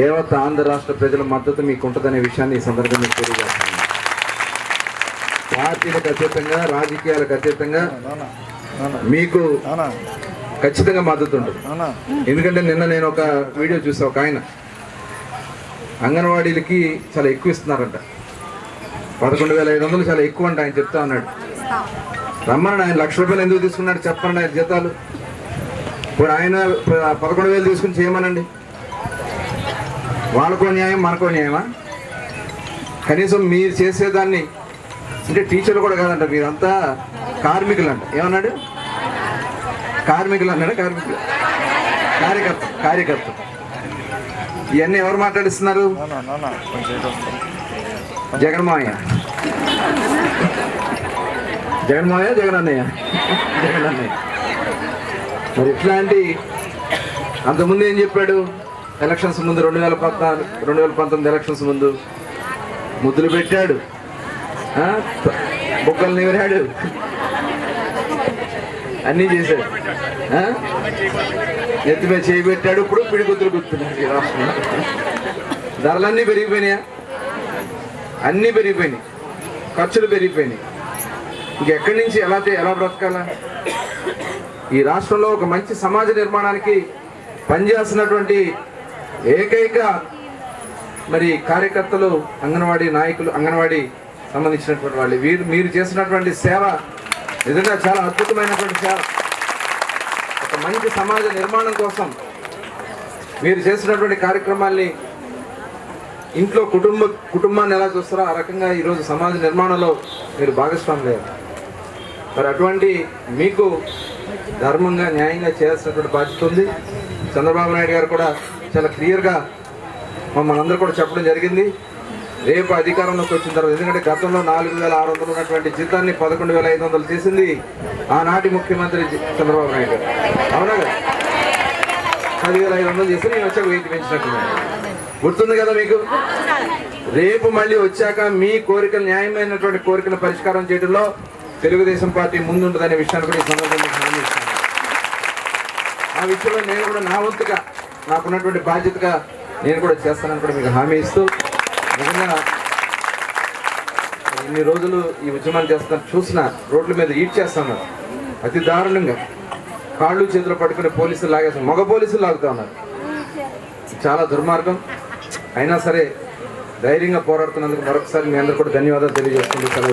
యావత్ ఆంధ్ర రాష్ట్ర ప్రజల మద్దతు మీకు ఉంటుందనే విషయాన్ని ఈ సందర్భంగా తెలియజేస్తాను. పార్టీలకు అతీతంగా రాజకీయాలకు అతీతంగా మీకు ఖచ్చితంగా మద్దతు ఉంటుంది. ఎందుకంటే నిన్న నేను ఒక వీడియో చూసా ఒక ఆయన. అంగన్వాడీలకి చాలా ఎక్కువ ఇస్తున్నారంట. పదకొండు వేల ఐదు వందలు చాలా ఎక్కువ అంట ఆయన చెప్తా ఉన్నాడు. రమ్మని ఆయన లక్ష రూపాయలు ఎందుకు తీసుకున్నాడు చెప్పండి ఆయన జీతాలు. ఇప్పుడు ఆయన పదకొండు వేలు తీసుకుని చేయమనండి. వాళ్ళకో న్యాయం మనకో న్యాయమా? కనీసం మీరు చేసేదాన్ని అంటే టీచర్లు కూడా కాదంట మీరంతా కార్మికులు అంట ఏమన్నాడు? కార్మికులు అన్నాడు? కార్మికులు. కార్యకర్త కార్యకర్త. ఇవన్నీ ఎవరు మాట్లాడిస్తున్నారు? నానా జగన్మోయ జగన్మాయ జగన్మాయ జగన్ అన్నయ్య జగన్ అన్నయ్య మరి ఇట్లాంటి అంతకుముందు ఏం చెప్పాడు? ఎలక్షన్స్ ముందు రెండు వేల పద్నాలుగు రెండు వేల పంతొమ్మిది ఎలక్షన్స్ ముందు ముద్దులు పెట్టాడు. ఆ? బొక్కలు నివరాడు. అన్నీ చేశాడు. ఆ? చేయి పెట్టాడు. ఇప్పుడు పిడిగుద్దులు గుర్తున్నాడు ఈ రాష్ట్రంలో ధరలన్నీ పెరిగిపోయినాయా? అన్నీ పెరిగిపోయినాయి. ఖర్చులు పెరిగిపోయినాయి. ఇంకెక్కడి నుంచి ఎలా ఎలా బ్రతకాలా? ఈ రాష్ట్రంలో ఒక మంచి సమాజ నిర్మాణానికి పనిచేస్తున్నటువంటి ఏకైక మరి కార్యకర్తలు అంగన్వాడీ నాయకులు అంగన్వాడీ సంబంధించినటువంటి వాళ్ళు. వీరు మీరు చేసినటువంటి సేవ నిజంగా చాలా అద్భుతమైనటువంటి సేవ. ఒక మంచి సమాజ నిర్మాణం కోసం మీరు చేసినటువంటి కార్యక్రమాల్ని ఇంట్లో కుటుంబ కుటుంబాన్ని ఎలా చూస్తారో ఆ రకంగా ఈరోజు సమాజ నిర్మాణంలో మీరు భాగస్వామి మరి అటువంటి మీకు ధర్మంగా న్యాయంగా చేయాల్సినటువంటి బాధ్యత ఉంది. చంద్రబాబు నాయుడు గారు కూడా చాలా క్లియర్గా మమ్మల్ని అందరూ కూడా చెప్పడం జరిగింది. రేపు అధికారంలోకి వచ్చిన తర్వాత ఎందుకంటే గతంలో నాలుగు వేల ఆరు వందలు ఉన్నటువంటి జీతాన్ని పదకొండు వేల ఐదు వందలు చేసింది ఆనాటి ముఖ్యమంత్రి చంద్రబాబు నాయుడు అవునా కదా? పదివేల ఐదు వందలు చేసి నేను వచ్చాక వెయిట్ పెంచినట్టున్నాను. గుర్తుంది కదా మీకు? రేపు మళ్ళీ వచ్చాక మీ కోరికలు న్యాయమైనటువంటి కోరికను పరిష్కారం చేయడంలో తెలుగుదేశం పార్టీ ముందుంటుందనే విషయాన్ని కూడా ఈ సందర్భంగా ఆ విషయంలో నేను కూడా నా వంతుగా నాకున్నటువంటి బాధ్యతగా నేను కూడా చేస్తానని కూడా మీకు హామీ ఇస్తూ నిజంగా ఇన్ని రోజులు ఈ ఉద్యమాలు చేస్తున్నారు. చూసిన రోడ్ల మీద ఈడ్ చేస్తున్నారు. అతి దారుణంగా. కాళ్ళు చేతులు పట్టుకుని పోలీసులు లాగేస్తున్నారు. మగ పోలీసులు లాగుతూ ఉన్నారు. చాలా దుర్మార్గం. అయినా సరే ధైర్యంగా పోరాడుతున్నందుకు మరొకసారి మీ అందరూ కూడా ధన్యవాదాలు తెలియజేస్తుంది సెలవు